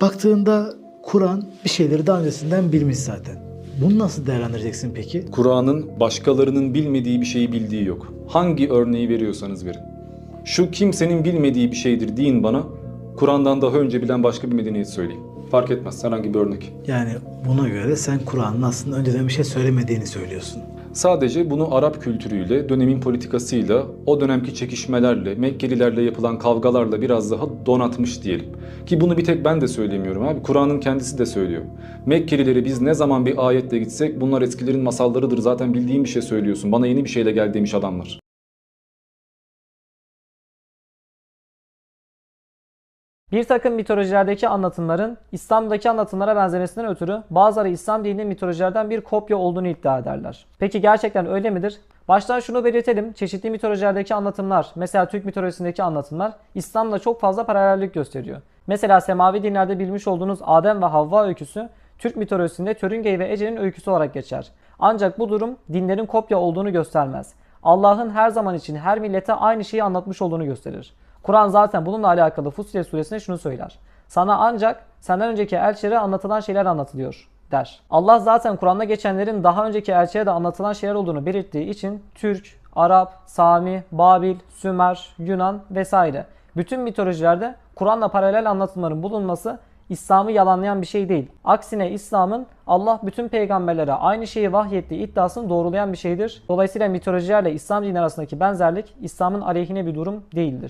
Baktığında Kur'an bir şeyleri daha öncesinden bilmiş zaten. Bunu nasıl değerlendireceksin peki? Kur'an'ın başkalarının bilmediği bir şeyi bildiği yok. Hangi örneği veriyorsanız verin. Şu kimsenin bilmediği bir şeydir deyin bana. Kur'an'dan daha önce bilen başka bir medeniyet söyleyin. Fark etmez herhangi bir örnek. Yani buna göre sen Kur'an'ın aslında önceden bir şey söylemediğini söylüyorsun. Sadece bunu Arap kültürüyle, dönemin politikasıyla, o dönemki çekişmelerle, Mekkelilerle yapılan kavgalarla biraz daha donatmış diyelim. Ki bunu bir tek ben de söylemiyorum abi. Kur'an'ın kendisi de söylüyor. Mekkelileri biz ne zaman bir ayetle gitsek bunlar eskilerin masallarıdır. Zaten bildiğim bir şey söylüyorsun. Bana yeni bir şeyle gel demiş adamlar. Bir takım mitolojilerdeki anlatımların İslam'daki anlatımlara benzemesinden ötürü bazıları İslam dininin mitolojilerden bir kopya olduğunu iddia ederler. Peki gerçekten öyle midir? Baştan şunu belirtelim. Çeşitli mitolojilerdeki anlatımlar, mesela Türk mitolojisindeki anlatımlar İslam'la çok fazla paralellik gösteriyor. Mesela semavi dinlerde bilmiş olduğunuz Adem ve Havva öyküsü Türk mitolojisinde Törüngey ve Ece'nin öyküsü olarak geçer. Ancak bu durum dinlerin kopya olduğunu göstermez. Allah'ın her zaman için her millete aynı şeyi anlatmış olduğunu gösterir. Kur'an zaten bununla alakalı Fussilet suresinde şunu söyler. Sana ancak senden önceki elçilere anlatılan şeyler anlatılıyor der. Allah zaten Kur'an'da geçenlerin daha önceki elçilere de anlatılan şeyler olduğunu belirttiği için Türk, Arap, Sami, Babil, Sümer, Yunan vesaire bütün mitolojilerde Kur'an'la paralel anlatımların bulunması İslam'ı yalanlayan bir şey değil. Aksine İslam'ın Allah bütün peygamberlere aynı şeyi vahyettiği iddiasını doğrulayan bir şeydir. Dolayısıyla mitolojilerle İslam dini arasındaki benzerlik İslam'ın aleyhine bir durum değildir.